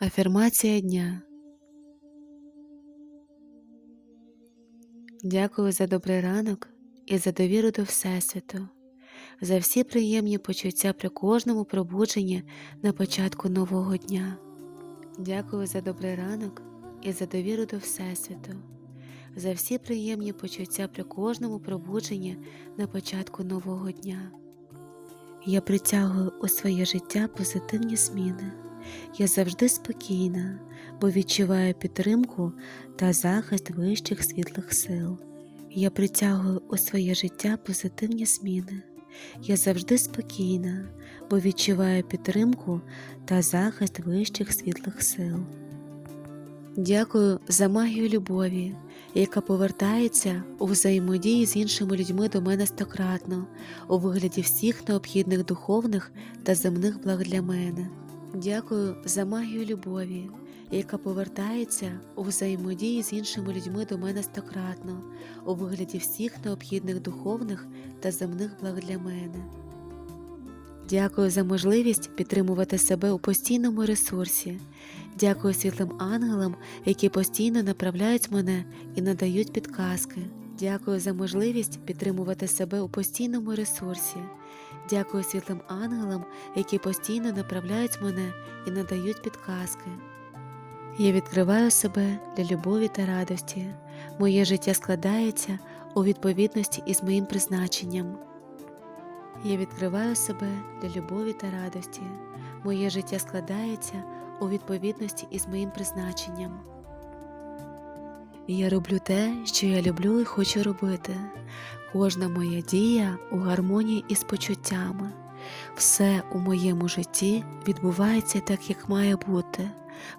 Афірмація дня. Дякую за добрий ранок і за довіру до Всесвіту, за всі приємні почуття при кожному пробудженні на початку нового дня. Дякую за добрий ранок і за довіру до Всесвіту, за всі приємні почуття при кожному пробудженні на початку нового дня. Я притягую у своє життя позитивні зміни. Я завжди спокійна, бо відчуваю підтримку та захист вищих світлих сил. Я притягую у своє життя позитивні зміни. Я завжди спокійна, бо відчуваю підтримку та захист вищих світлих сил. Дякую за магію любові, яка повертається у взаємодії з іншими людьми до мене стократно, у вигляді всіх необхідних духовних та земних благ для мене. Дякую за магію любові, яка повертається у взаємодії з іншими людьми до мене стократно, у вигляді всіх необхідних духовних та земних благ для мене. Дякую за можливість підтримувати себе у постійному ресурсі. Дякую світлим ангелам, які постійно направляють мене і надають підказки. Дякую за можливість підтримувати себе у постійному ресурсі. Дякую світлим ангелам, які постійно направляють мене і надають підказки. Я відкриваю себе для любові та радості. Моє життя складається у відповідності із моїм призначенням. Я відкриваю себе для любові та радості. Моє життя складається у відповідності із моїм призначенням. Я роблю те, що я люблю і хочу робити. Кожна моя дія у гармонії із почуттями. Все у моєму житті відбувається так, як має бути,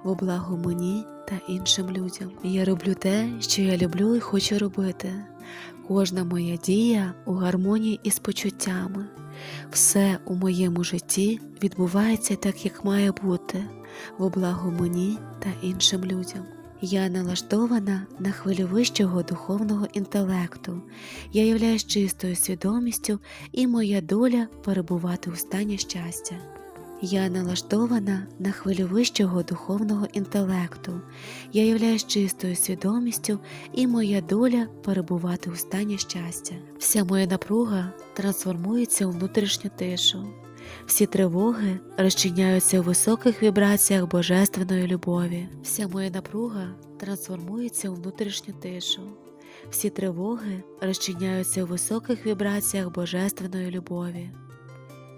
во благо мені та іншим людям. Я роблю те, що я люблю і хочу робити. Кожна моя дія у гармонії із почуттями. Все у моєму житті відбувається так, як має бути, во благо мені та іншим людям. Я налаштована на хвилю вищого духовного інтелекту. Я являюсь чистою свідомістю, і моя доля перебувати у стані щастя. Я налаштована на хвилю вищого духовного інтелекту. Я являюсь чистою свідомістю, і моя доля перебувати у стані щастя. Вся моя напруга трансформується у внутрішню тишу. Всі тривоги розчиняються у високих вібраціях божественної любові. Вся моя напруга трансформується у внутрішню тишу. Всі тривоги розчиняються у високих вібраціях божественної любові.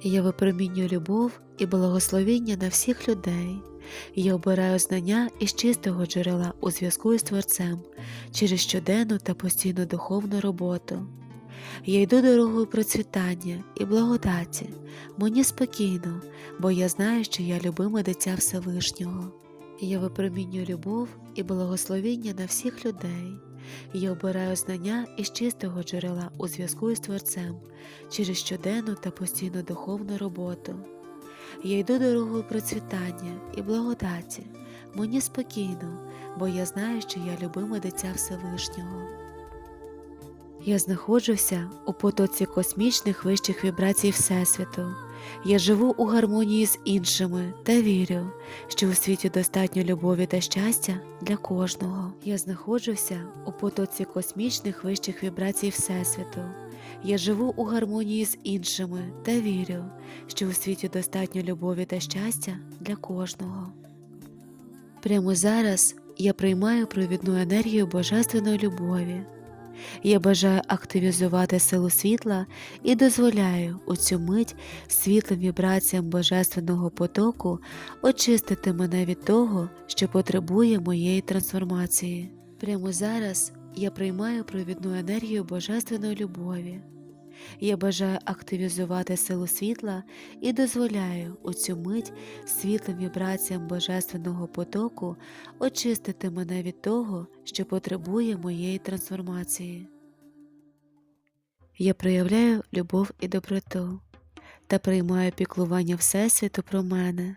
Я випромінюю любов і благословіння на всіх людей. Я обираю знання із чистого джерела у зв'язку із Творцем через щоденну та постійну духовну роботу. Я йду дорогою процвітання і благодаті. Мені спокійно, бо я знаю, що я любиме дитя Всевишнього. Я випромінюю любов і благословіння на всіх людей. Я обираю знання із чистого джерела у зв'язку із Творцем через щоденну та постійну духовну роботу. Я йду дорогою процвітання і благодаті. Мені спокійно, бо я знаю, що я любиме дитя Всевишнього. Я знаходжуся у потоці космічних вищих вібрацій Всесвіту. Я живу у гармонії з іншими та вірю, що у світі достатньо любові та щастя для кожного. Я знаходжуся у потоці космічних вищих вібрацій Всесвіту. Я живу у гармонії з іншими та вірю, що у світі достатньо любові та щастя для кожного. Прямо зараз я приймаю провідну енергію божественної любові. Я бажаю активізувати силу світла і дозволяю у цю мить світлим вібраціям божественного потоку очистити мене від того, що потребує моєї трансформації. Прямо зараз я приймаю провідну енергію божественної любові. Я бажаю активізувати силу світла і дозволяю у цю мить світлим вібраціям божественного потоку очистити мене від того, що потребує моєї трансформації. Я проявляю любов і доброту та приймаю піклування Всесвіту про мене.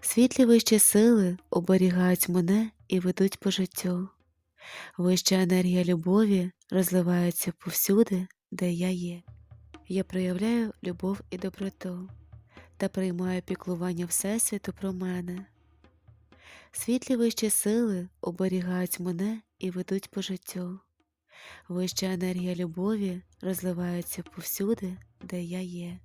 Світлі вищі сили оберігають мене і ведуть по життю. Вища енергія любові розливається повсюди, де я є. Я проявляю любов і доброту та приймаю піклування Всесвіту про мене. Світлі вищі сили оберігають мене і ведуть по життю. Вища енергія любові розливається повсюди, де я є.